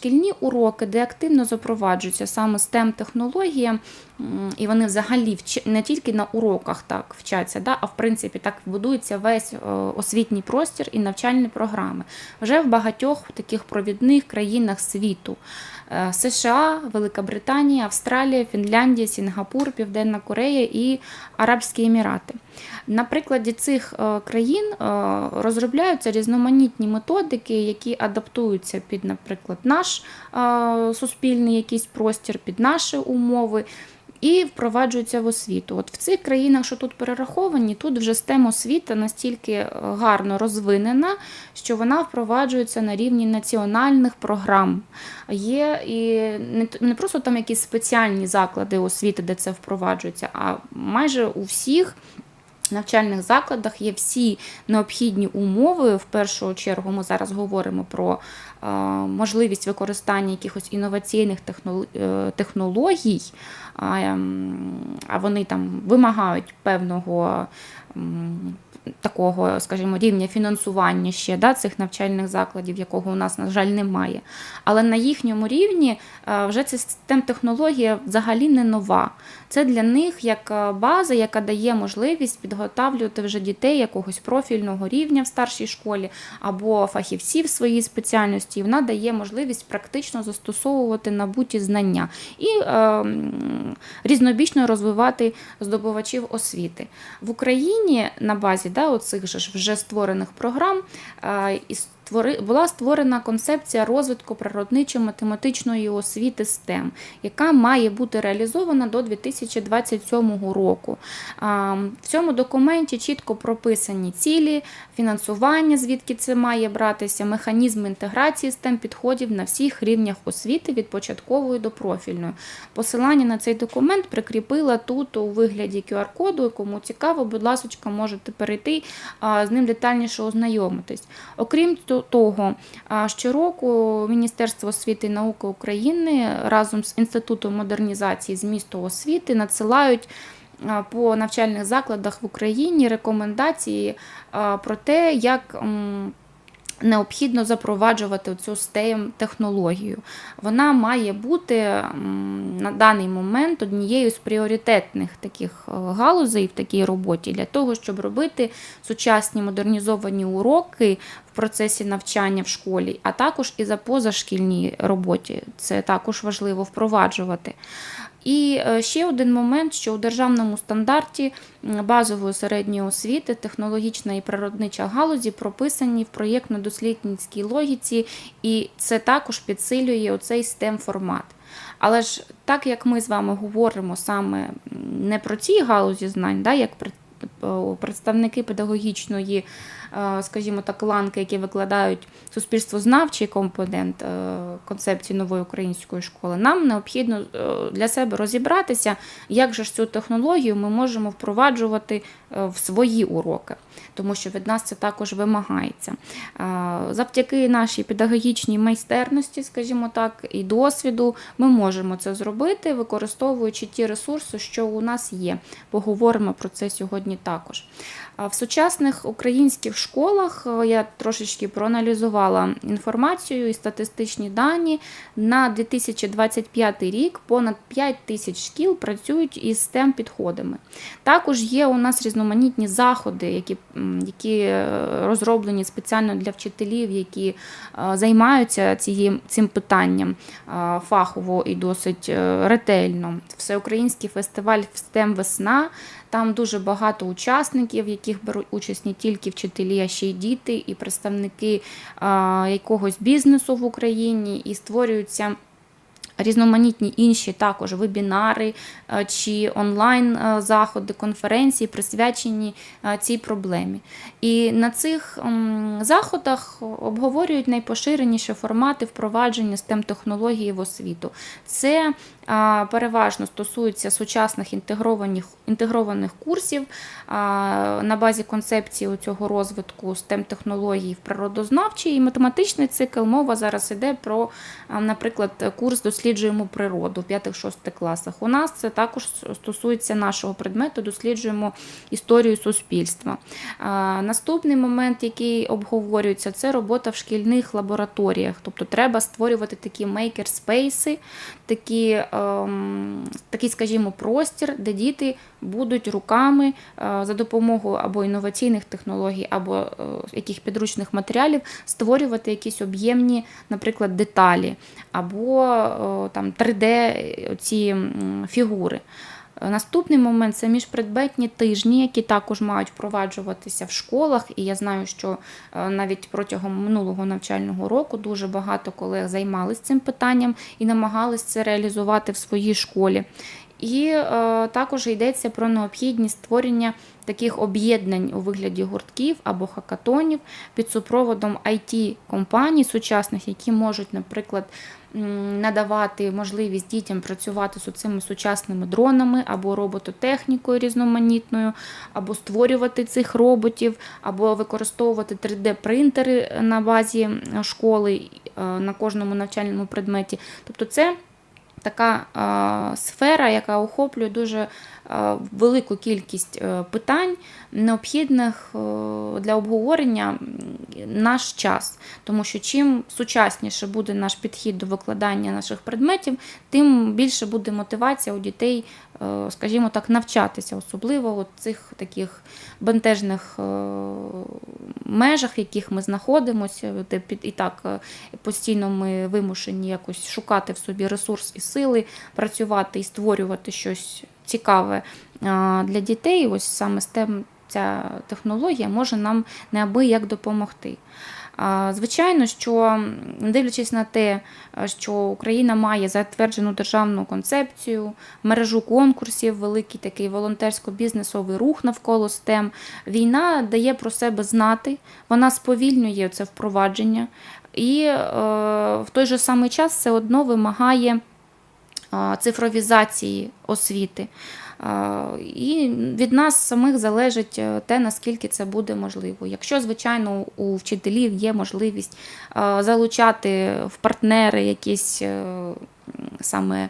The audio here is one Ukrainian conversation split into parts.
шкільні уроки, де активно запроваджується саме stem технологія, і вони взагалі не тільки на уроках так вчаться, да, а в принципі так будується весь е, освітній простір і навчальні програми вже в багатьох таких провідних країнах світу. Е, США, Велика Британія, Австралія, Фінляндія, Сінгапур, Південна Корея і Арабські Емірати. На прикладі цих е, країн розробляються різноманітні методики, які адаптуються під, наприклад, наш е, суспільний якийсь простір, під наші умови. І впроваджуються в освіту. От в цих країнах, що тут перераховані, тут вже STEM освіта настільки е, гарно розвинена, що вона впроваджується на рівні національних програм. Є і не просто там якісь спеціальні заклади освіти, де це впроваджується, а майже у всіх навчальних закладах є всі необхідні умови. В першу чергу ми зараз говоримо про е, можливість використання якихось інноваційних е, технологій, ем, а вони там вимагають певного. Такого, скажімо, рівня фінансування ще да, цих навчальних закладів, якого у нас, на жаль, немає. Але на їхньому рівні е, вже ця систем технологія взагалі не нова. Це для них як е, база, яка дає можливість підготавлювати вже дітей якогось профільного рівня в старшій школі або фахівців своїй спеціальності. І вона дає можливість практично застосовувати набуті знання і е, різнобічно розвивати здобувачів освіти. В Україні на базі да, оцих же вже створених програм була створена концепція розвитку природничо-математичної освіти STEM, яка має бути реалізована до 2027 року. В цьому документі чітко прописані цілі, фінансування, звідки це має братися, механізми інтеграції STEM підходів на всіх рівнях освіти від початкової до профільної. Посилання на цей документ прикріпила тут у вигляді QR-коду. Кому цікаво, будь ласка, можете перейти з ним детальніше ознайомитись. Окрім того, щороку Міністерство освіти і науки України разом з Інститутом модернізації змісту освіти надсилають по навчальних закладах в Україні рекомендації про те, як необхідно запроваджувати цю STEM технологію. Вона має бути на даний момент однією з пріоритетних таких е, галузей в такій роботі для того, щоб робити сучасні модернізовані уроки в процесі навчання в школі, а також і за позашкільній роботі. Це також важливо впроваджувати. І е, ще один момент, що у державному стандарті базової середньої освіти, технологічна і природнича галузі прописані в проєктно-дослідницькій логіці, і це також підсилює оцей STEM формат. Але ж так як ми з вами говоримо саме не про ці галузі знань, да, як представники педагогічної, скажімо так, ланки, які викладають суспільствознавчий компонент е, концепції нової української школи, нам необхідно е, для себе розібратися, як же ж цю технологію ми можемо впроваджувати е, в свої уроки, тому що від нас це також вимагається. Е, Завдяки нашій педагогічній майстерності, скажімо так, і досвіду, ми можемо це зробити, використовуючи ті ресурси, що у нас є. Поговоримо про це сьогодні також. В сучасних українських школах е, я трошечки проаналізувала інформацію і статистичні дані. На 2025 рік понад 5 тисяч шкіл працюють із STEM підходами. Також є у нас різноманітні заходи, які, які е, розроблені спеціально для вчителів, які е, займаються цією, цим питанням фахово і досить ретельно. Всеукраїнський фестиваль STEM весна. Там дуже багато учасників, яких беруть участь не тільки вчителі, а ще й діти, і представники якогось бізнесу в Україні, і створюються. Різноманітні інші також вебінари е, чи онлайн е, конференції присвячені е, цій проблемі. І на цих заходах обговорюють найпоширеніші формати впровадження STEM технології в освіту. Це переважно стосується сучасних інтегрованих, інтегрованих курсів на базі концепції цього розвитку STEM технологій в природознавчий і математичний цикл. Мова зараз йде про, наприклад, курс дослідження досліджуємо природу в 5-6 класах. У нас це також стосується нашого предмету, досліджуємо історію суспільства. Наступний момент, який обговорюється, це робота в шкільних лабораторіях. Тобто треба створювати такі мейкер-спейси, такі, ем, такий, скажімо, простір, де діти будуть руками е, за допомогою або інноваційних технологій, або е, яких підручних матеріалів створювати якісь об'ємні, наприклад, деталі, або е, там 3D ці фігури. Наступний момент це міжпредметні тижні, які також мають впроваджуватися в школах. І я знаю, що навіть протягом минулого навчального року дуже багато колег займалися цим питанням і намагались це реалізувати в своїй школі. І е, також йдеться про необхідність створення таких об'єднань у вигляді гуртків або хакатонів під супроводом it компаній сучасних, які можуть, наприклад, надавати можливість дітям працювати з цими сучасними дронами або робототехнікою різноманітною, або створювати цих роботів, або використовувати 3D-принтери на базі школи е, на кожному навчальному предметі. Тобто це така е, сфера, яка охоплює дуже е, велику кількість е, питань, необхідних е, для обговорення наш час. Тому що чим сучасніше буде наш підхід до викладання наших предметів, тим більше буде мотивація у дітей, скажімо так, навчатися, особливо от цих таких бентежних е, межах, в яких ми знаходимося, де під і так е, постійно ми вимушені якось шукати в собі ресурс і сили, працювати і створювати щось цікаве е, для дітей. Ось саме STEM ця технологія може нам неабияк допомогти. Звичайно, що дивлячись на те, що Україна має затверджену державну концепцію, мережу конкурсів, великий такий волонтерсько-бізнесовий рух навколо STEM, війна дає про себе знати, вона сповільнює це впровадження, і е, в той же самий час все одно вимагає цифровізації освіти. І від нас самих залежить е, те, наскільки це буде можливо. Якщо, звичайно, у вчителів є можливість залучати в партнери якісь е, саме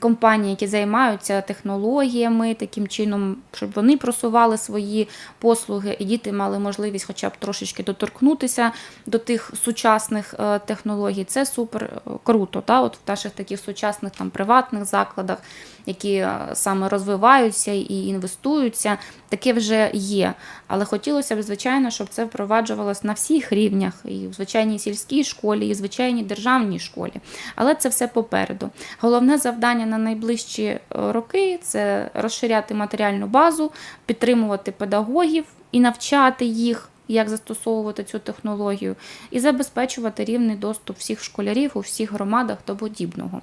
компанії, які займаються технологіями, таким чином, щоб вони просували свої послуги, і діти мали можливість хоча б трошечки доторкнутися до тих сучасних е, технологій, це супер е, круто. Та? От в наших таких сучасних там приватних закладах, які е, саме розвиваються і інвестуються, таке вже є. Але хотілося б, звичайно, щоб це впроваджувалось на всіх рівнях, і в звичайній сільській школі, і в звичайній державній школі. Але це все попереду. Головне завдання на найближчі е, роки це розширяти матеріальну базу, підтримувати педагогів і навчати їх. Як застосовувати цю технологію, і забезпечувати рівний доступ всіх школярів у всіх громадах до подібного.